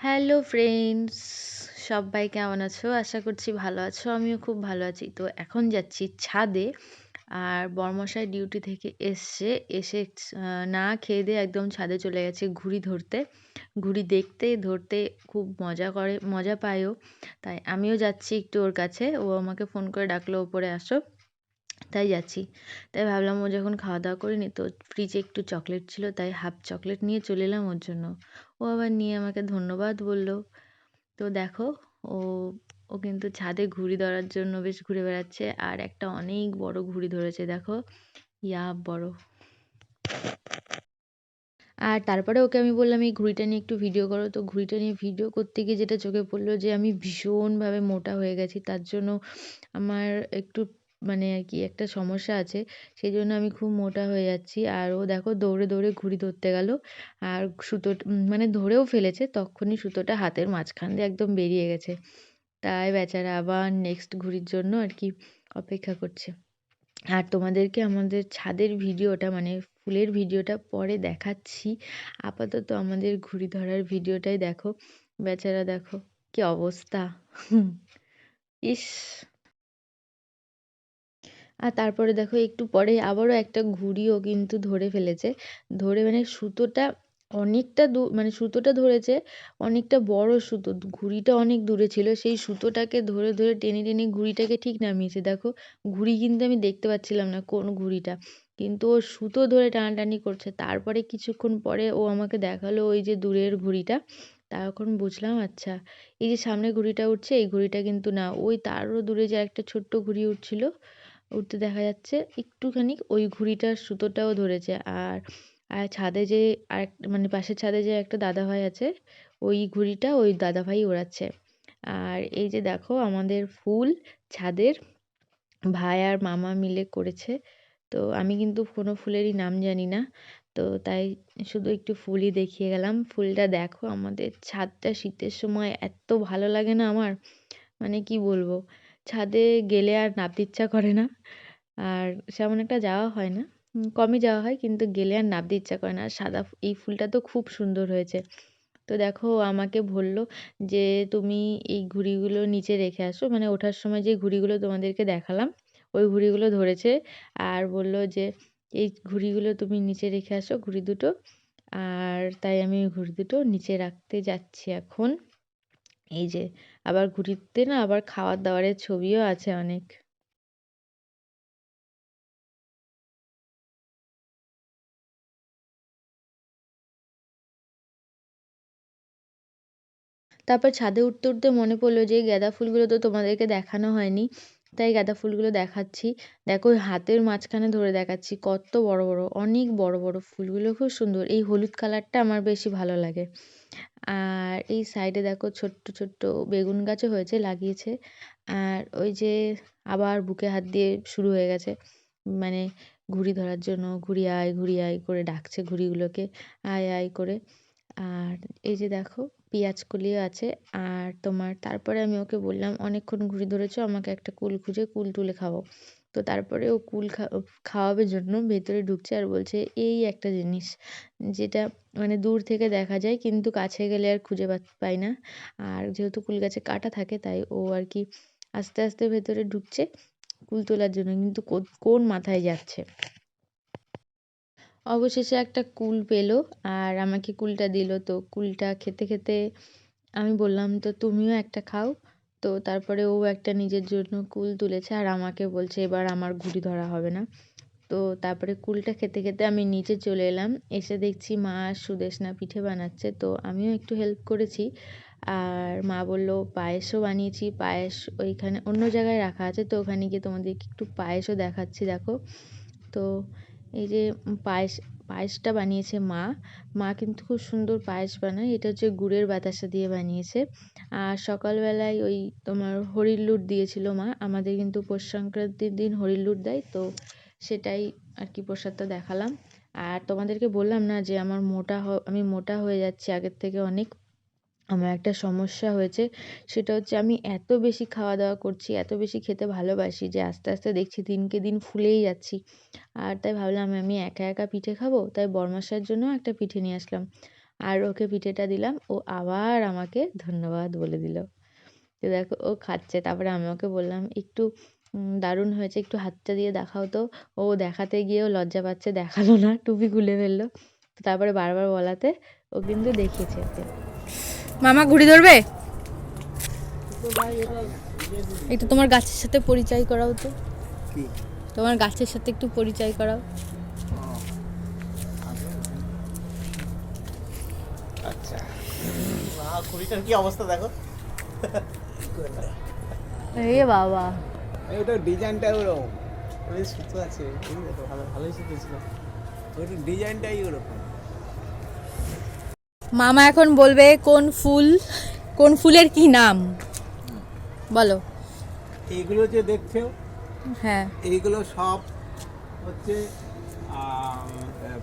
Hello friends, সবাই কেমন আছো? আশা করছি ভালো আছো, আমিও খুব ভালো আছি। তো এখন যাচ্ছি ছাদে, আর বর্মশাই ডিউটি থেকে এসছে, এসে না খেয়ে দিয়ে একদম ছাদে চলে গেছে ঘুড়ি ধরতে। ঘুড়ি দেখতে, ধরতে খুব মজা করে, মজা পায়ও। তাই আমিও যাচ্ছি একটু ওর কাছে, ও আমাকে ফোন করে ডাকলো, ওপরে আসো। তাই যাচ্ছি। তাই ভাবলাম ও যখন খাওয়া দাওয়া করিনি তো ফ্রিজে একটু চকলেট ছিল, তাই হাফ চকলেট নিয়ে চলে এলাম ওর জন্য। ও আবার নিয়ে আমাকে ধন্যবাদ বলল। তো দেখো, ও ও কিন্তু ছাদে ঘুড়ি ধরার জন্য বেশ ঘুরে বেড়াচ্ছে আর একটা অনেক বড় ঘুড়ি ধরেছে, দেখো। ইয়া, বড়। আর তারপরে ওকে আমি বললাম, এই ঘুড়িটা নিয়ে একটু ভিডিও করো। তো ঘুড়িটা নিয়ে ভিডিও করতে গিয়ে যেটা চোখে পড়ল যে আমি ভীষণভাবে মোটা হয়ে গেছি। তার জন্য আমার একটু মানে আর কি একটা সমস্যা আছে। সেই জন্য আমি খুব মোটা হয়ে যাচ্ছি। আর ও দেখো দৌড়ে দৌড়ে ঘুড়ি ধরতে গেল। আর সুতো মানে ধরেও ফেলেছে। তখনই সুতোটা হাতের মাঝখান দিয়ে একদম বেরিয়ে গেছে। তাই বেচারা আবার নেক্সট ঘুড়ির জন্য আর কি অপেক্ষা করছে। আর তোমাদেরকে আমাদের ছাদের ভিডিওটা মানে ফুলের ভিডিওটা পরে দেখাচ্ছি। আপাতত আমাদের ঘুড়ি ধরার ভিডিওটাই দেখো। বেচারা দেখো কি অবস্থা। ইস। আর তারপরে দেখো একটু পরে আবারও একটা ঘুড়িও কিন্তু ধরে ফেলেছে। ধরে মানে সুতোটা অনেকটা দূর মানে সুতোটা ধরেছে, অনেকটা বড় সুতো, ঘুড়িটা অনেক দূরে ছিল, সেই সুতোটাকে ধরে ধরে টেনে টেনে ঘুড়িটাকে ঠিক নামিয়েছে। দেখো ঘুড়ি কিন্তু আমি দেখতে পাচ্ছিলাম না কোন ঘুড়িটা, কিন্তু ও সুতো ধরে টানাটানি করছে। তারপরে কিছুক্ষণ পরে ও আমাকে দেখাল ওই যে দূরের ঘুড়িটা তখন বুঝলাম আচ্ছা এই যে সামনে ঘুড়িটা উঠছে, এই ঘুড়িটা কিন্তু না, ওই তারও দূরে যে একটা ছোট্ট ঘুড়ি উঠছিল উঠতে দেখা যাচ্ছে। একটুখানি ওই ঘুড়িটার সুতোটাও ধরেছে। আর আর ছাদে যে আরেক মানে পাশের ছাদে যে একটা দাদাভাই আছে, ওই ঘুড়িটা ওই দাদাভাই ওড়াচ্ছে। আর এই যে দেখো আমাদের ফুল ছাদের ভাই আর মামা মিলে করেছে। তো আমি কিন্তু কোনো ফুলেরই নাম জানি না। তো তাই শুধু একটু ফুলই দেখিয়ে গেলাম। ফুলটা দেখো আমাদের ছাদটা শীতের সময় এত ভালো লাগে না আমার? মানে কি বলব? ছাদে গেলে আর নামতে ইচ্ছা করে না। আর সেমন একটা যাওয়া হয় না। কমই যাওয়া হয়, কিন্তু গেলে আর নামতে ইচ্ছা করে না। আর সাদা এই ফুলটা তো খুব সুন্দর হয়েছে। তো দেখো, আমাকে বলল যে, তুমি এই ঘুড়িগুলো নিচে রেখে আসো। মানে ওঠার সময় যে ঘুড়িগুলো তোমাদেরকে দেখালাম, ওই ঘুড়িগুলো ধরেছে। আর বলল যে, এই ঘুড়িগুলো তুমি নিচে রেখে আসো, ঘুড়ি দুটো। আর তাই আমি ঘুড়ি দুটো নিচে রাখতে যাচ্ছি এখন। এই যে, আবার ঘুড়িতে না আবার খাওয়ার দাওয়ারের ছবিও আছে অনেক। তারপর ছাদে উঠতে উঠতে মনে পড়ল যে গাঁদা ফুলগুলো তো তোমাদেরকে দেখানো হয়নি। তাই গাঁদা ফুলগুলো দেখাচ্ছি। দেখো হাতের মাঝখানে ধরে দেখাচ্ছি। কত বড় বড়, অনেক বড় বড় ফুলগুলো। খুব সুন্দর। এই হলুদ কালারটা আমার বেশি ভালো লাগে। আর এই সাইডে দেখো ছোট্ট ছোট্ট বেগুন গাছও হয়েছে, লাগিয়েছে। আর ওই যে আবার বুকে হাত দিয়ে শুরু হয়ে গেছে মানে ঘুড়ি ধরার জন্য। ঘুড়ি আয় ঘুড়ি আয় করে ডাকছে ঘুড়িগুলোকে, আয় আয় করে। আর এই যে দেখো পেঁয়াজ কলিও আছে। আর তোমার তারপরে আমি ওকে বললাম, অনেকক্ষণ ঘুড়ি ধরেছো, আমাকে একটা কুল খুঁজে, কুল তুলে খাওয়াও। তো তারপরে ও কুল খাওয়াবে জন্য ভেতরে ঢুকছে আর বলছে, এই একটা জিনিস যেটা মানে দূর থেকে দেখা যায় কিন্তু কাছে গেলে আর খুঁজে পাই না। আর যেহেতু কুল গাছে কাটা থাকে তাই ও আর কি আস্তে আস্তে ভেতরে ঢুকছে কুল তোলার জন্য। কিন্তু কোন মাথায় যাচ্ছে? অবশেষে একটা কুল পেল আর আমাকে কুলটা দিল। তো কুলটা খেতে খেতে আমি বললাম, তো তুমিও একটা খাও। তো তারপরে ও একটা নিজের জন্য কুল তুলেছে আর আমাকে বলছে এবার আমার ঘুড়ি ধরা হবে না। তো তারপরে কুলটা খেতে খেতে আমি নিচে চলে এলাম, এসে দেখছি মা সুদেশনা পিঠে বানাচ্ছে। তো আমিও একটু হেল্প করেছি আর মা বলল, পায়েসও বানিয়েছি, পায়েস ওইখানে অন্য জায়গায় রাখা আছে, তো ওখানে গিয়ে তোমাদেরকে একটু পায়েসও দেখাচ্ছি, দেখো। তো এই যে পায়েস পায়েসটা বানিয়েছে মা। মা কিন্তু খুব সুন্দর পায়েস বানায়। এটা হচ্ছে গুড়ের বাতাসা দিয়ে বানিয়েছে। আর সকালবেলায় ওই তোমার হরির লুট দিয়েছিল মা। আমাদের কিন্তু পৌষ সংক্রান্তির দিন হরির লুট দেয়, তো সেটাই আর কি প্রসাদটা দেখালাম। আর তোমাদেরকে বললাম না যে আমার মোটা আমি মোটা হয়ে যাচ্ছি আগের থেকে অনেক। আমার একটা সমস্যা হয়েছে। সেটা হচ্ছে আমি এত বেশি খাওয়া দাওয়া করছি, এত বেশি খেতে ভালোবাসি যে আস্তে আস্তে দেখছি দিনকে দিন ফুলেই যাচ্ছি। আর তাই ভাবলাম আমি একা একা পিঠে খাব, তাই বরমাসার জন্য একটা পিঠে নিয়ে আসলাম। আর ওকে পিঠেটা দিলাম, ও আবার আমাকে ধন্যবাদ বলে দিল। তো দেখো, ও খাচ্ছে, তারপরে আমি ওকে বললাম, একটু দারুণ হয়েছে, একটু হাতটা দিয়ে দেখাও তো। ও দেখাতে গিয়েও লজ্জা পাচ্ছে, দেখাল না, টুপি খুলে ফেলল। তো তারপরে বারবার বলাতে ও কিন্তু দেখিয়েছে মামা ঘুড়ি ধরবে? একটু তোমার গাছের সাথে পরিচয় করাও তো। তোমার গাছের সাথে একটু পরিচয় করাও। আচ্ছা। ঘড়িটার কি অবস্থা দেখো? এ বাবা। ডিজাইনটা ওরকম। সুতো আছে। ভালো ভালোই সুতো ছিল। ওইটা ডিজাইনটাই ওরকম। মামা এখন বলবে কোন ফুল কোন ফুলের কি নাম? বলো। এইগুলো যে দেখছ হ্যাঁ। এইগুলো সব হচ্ছে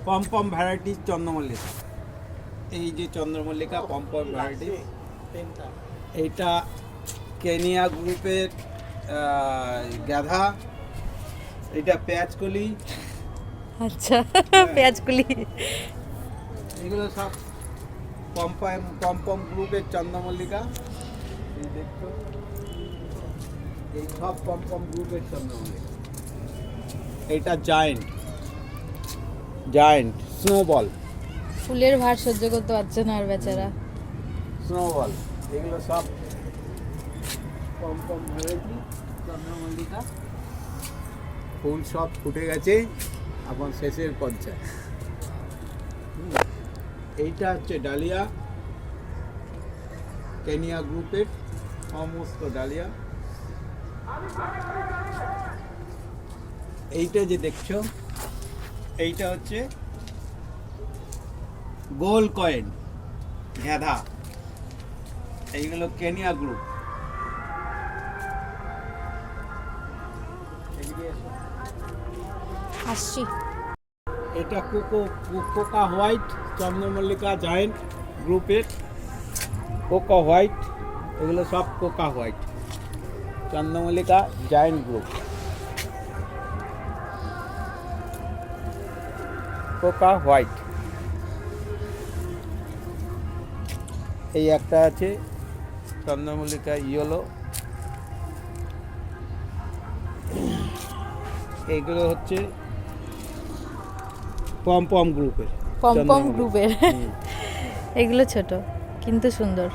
পম পম ভ্যারাইটির চন্দ্রমল্লিকা। এই যে চন্দ্রমল্লিকা পম পম ভ্যারাইটি এইটা কেনিয়া গ্রুপের গাধা এটা পেঁয়াজকলি। আচ্ছা পেঁয়াজকুলি। এগুলো সব পম পম পম পম গ্রুপের চন্দ্রমল্লিকা। এই দেখছ? এই সব পম পম গ্রুপের চন্দ্রমল্লিকা। এটা জায়েন্ট জায়েন্ট স্নোবল ফুলের ভার সহ্য করতে পারছে না আর বেচারা। স্নোবল এগুলো সব পম পম চন্দ্রমল্লিকা। ফুল সব ফুটে গেছে। এখন শেষের পর্যায়ে। এইটা হচ্ছে ডালিয়া। কেনিয়া গ্রুপের সমস্ত ডালিয়া। এইটা যে দেখছ, এইটা হচ্ছে গোল কয়েন, গাধা। এইগুলো কেনিয়া গ্রুপ। আসছি। এটা কোকো, কোকা হোয়াইট, চন্দ্রমল্লিকা জায়েন্ট গ্রুপের কোকা হোয়াইট, এগুলো সব কোকা হোয়াইট। চন্দ্রমল্লিকা জায়েন্ট গ্রুপ। Coca white. এই একটা আছে, চন্দ্রমল্লিকা ইয়েলো। এইগুলো হচ্ছে পম পম গ্রুপের পম পম চন্দ্রমল্লিকা। গ্রুপের। এগুলো ছোট কিন্তু সুন্দর।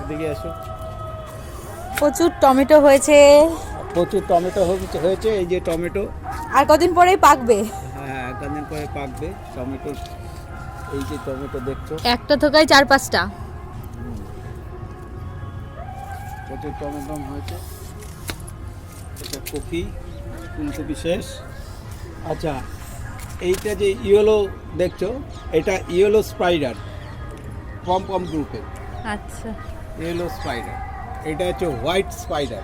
এদিকে এসো প্রচুর টমেটো হয়েছে। প্রচুর টমেটো হয়েছে হয়েছে এই যে টমেটো। আর কদিন পরেই পাকবে। হ্যাঁ কদিন পরে পাকবে টমেটো এই যে টমেটো দেখছ। একটা থোকায় চার পাঁচটা। প্রচুর টমেটো হয়েছে। এটা কপি ফুলকপি শেষ আচ্ছা এইটা যে ইয়েলো দেখছ এটা ইয়েলো স্পাইডার পম পম গ্রুপের আচ্ছা। ইয়েলো স্পাইডার এটা হচ্ছে হোয়াইট স্পাইডার।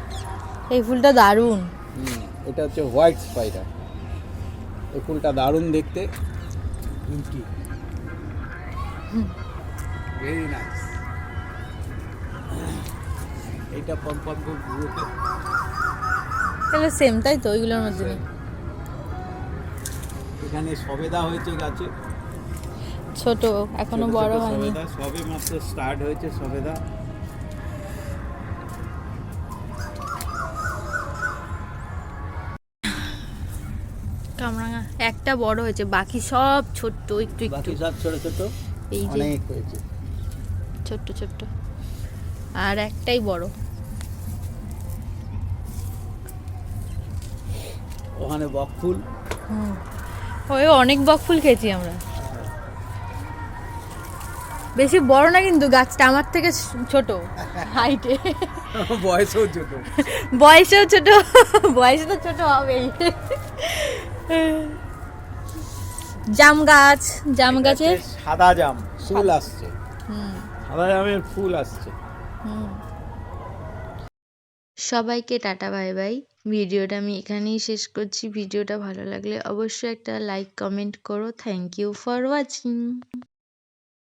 এই ফুলটা দারুণ। হুম, এটা হচ্ছে হোয়াইট স্পাইডার। এই ফুলটা দারুণ দেখতে। ইনকি ভেরি নাইস এইটা পম্পম গ্রুপে। তাহলে সেম তাই তো? ওইগুলোর মধ্যে এখানে সবেদা হয়েছে গাছে। ছোট এখনও বড় হয়নি। সবে মাত্র স্টার্ট হয়েছে সবেদা। কামরাঙা একটা বড় হয়েছে বাকি সব ছোট্ট একটু একটু। সব ছোট ছোট? এই যে। ছোট্ট ছোট্ট। আর একটাই বড়। ওখানে বকফুল হুম। ওই অনেক বক ফুল খেয়েছি আমরা। বেশি বড় না কিন্তু গাছটা আমার থেকে ছোট হাইটে বয়সও ছোট। বয়সেও ছোট বয়সে তো ছোট হবেই। জাম গাছ জাম হচ্ছে সাদা জাম। ফুল আসছে। হুম। সাদা জামের ফুল আসছে। হুম। সবাইকে টাটা বাই বাই। ভিডিওটা আমি এখানেই শেষ করছি। ভিডিওটা ভালো লাগলে অবশ্যই একটা লাইক কমেন্ট করো। Thank you for watching